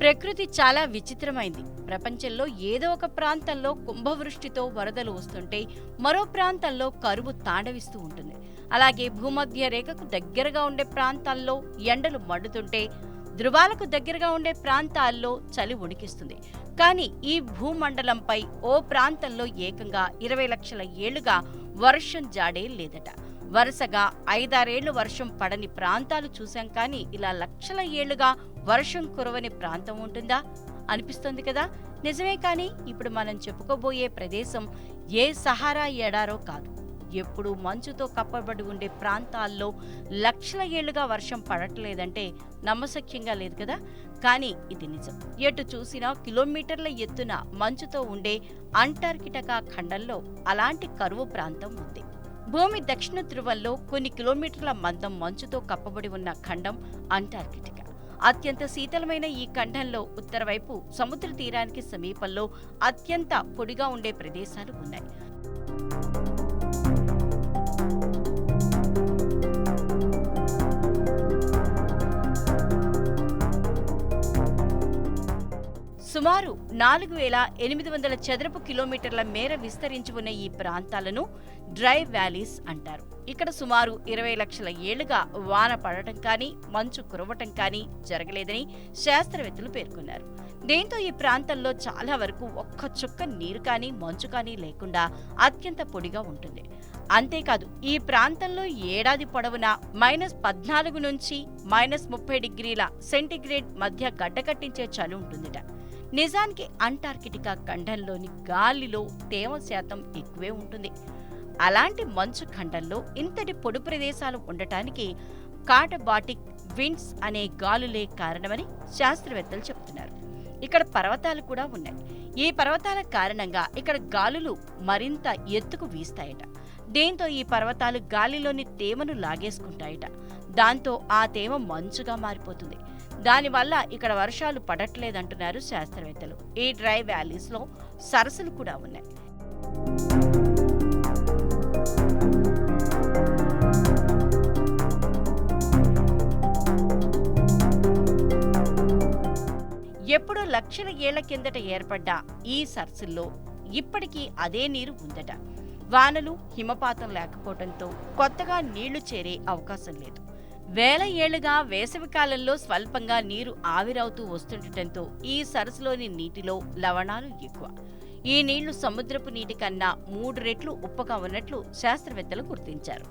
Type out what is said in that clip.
ప్రకృతి చాలా విచిత్రమైంది. ప్రపంచంలో ఏదో ఒక ప్రాంతంలో కుంభవృష్టితో వరదలు వస్తుంటే మరో ప్రాంతంలో కరువు తాండవిస్తూ ఉంటుంది. అలాగే భూమధ్య రేఖకు దగ్గరగా ఉండే ప్రాంతాల్లో ఎండలు మండుతుంటే ధృవాలకు దగ్గరగా ఉండే ప్రాంతాల్లో చలి ఉడికిస్తుంది. కానీ ఈ భూమండలంపై ఓ ప్రాంతంలో ఏకంగా ఇరవై లక్షల ఏళ్ళుగా వర్షం జాడే లేదట. వరుసగా ఐదారేళ్ళు వర్షం పడని ప్రాంతాలు చూశాం కానీ ఇలా లక్షల ఏళ్ళుగా వర్షం కురవని ప్రాంతం ఉంటుందా? అనిపిస్తుంది కదా. నిజమే కానీ ఇప్పుడు మనం చెప్పుకోబోయే ప్రదేశం ఏ సహారా ఎడారో కాదు. ఎప్పుడు మంచుతో కప్పబడి ఉండే ప్రాంతాల్లో లక్షల ఏళ్ళుగా వర్షం పడట్లేదంటే నమ్మశక్యంగా లేదు కదా. కానీ ఇది నిజం. ఎటు చూసినా కిలోమీటర్ల ఎత్తున మంచుతో ఉండే అంటార్కిటకా ఖండంలో అలాంటి కరువు ప్రాంతం ఉంది. భూమి దక్షిణ ధృవంలో కొన్ని కిలోమీటర్ల మందం మంచుతో కప్పబడి ఉన్న ఖండం అంటార్కిటికా. అత్యంత శీతలమైన ఈ ఖండంలో ఉత్తరవైపు సముద్ర తీరానికి సమీపంలో అత్యంత పొడిగా ఉండే ప్రదేశాలు ఉన్నాయి. సుమారు నాలుగు వేల ఎనిమిది వందల చదరపు కిలోమీటర్ల మేర విస్తరించి ఉన్న ఈ ప్రాంతాలను డ్రై వ్యాలీస్ అంటారు. ఇక్కడ సుమారు ఇరవై లక్షల ఏళ్ళుగా వాన పడటం కానీ మంచు కురవటం కానీ జరగలేదని శాస్త్రవేత్తలు పేర్కొన్నారు. దీంతో ఈ ప్రాంతంలో చాలా వరకు ఒక్క చుక్క నీరు కానీ మంచు కానీ లేకుండా అత్యంత పొడిగా ఉంటుంది. అంతేకాదు ఈ ప్రాంతంలో ఏడాది పొడవునా మైనస్ పద్నాలుగు నుంచి మైనస్ ముప్పై డిగ్రీల సెంటిగ్రేడ్ మధ్య గడ్డకట్టించే చలి ఉంటుందిట. నిజానికి అంటార్కిటికా ఖండంలోని గాలిలో తేమ శాతం ఎక్కువే ఉంటుంది. అలాంటి మంచు ఖండంలో ఇంతటి పొడి ప్రదేశాలు ఉండటానికి కాటబాటిక్ విండ్స్ అనే గాలులే కారణమని శాస్త్రవేత్తలు చెబుతున్నారు. ఇక్కడ పర్వతాలు కూడా ఉన్నాయి. ఈ పర్వతాల కారణంగా ఇక్కడ గాలులు మరింత ఎత్తుకు వీస్తాయట. దీంతో ఈ పర్వతాలు గాలిలోని తేమను లాగేసుకుంటాయట. దాంతో ఆ తేమ మంచుగా మారిపోతుంది. దానివల్ల ఇక్కడ వర్షాలు పడట్లేదంటున్నారు శాస్త్రవేత్తలు. ఈ డ్రై వ్యాలీస్లో సరస్సులు కూడా ఉన్నాయి. ఎప్పుడో లక్షల ఏళ్ళ కిందట ఏర్పడ్డ ఈ సరస్సుల్లో ఇప్పటికీ అదే నీరు ఉందట. వానలు హిమపాతం లేకపోవడంతో కొత్తగా నీళ్ళు చేరే అవకాశం లేదు. వేల ఏళ్ళుగా వేసవికాలంలో స్వల్పంగా నీరు ఆవిరవుతూ వస్తుండటంతో ఈ సరస్సులోని నీటిలో లవణాలు ఎక్కువ. ఈ నీళ్ళు సముద్రపు నీటి కన్నా మూడు రెట్లు ఉప్పగా ఉన్నట్లు శాస్త్రవేత్తలు గుర్తించారు.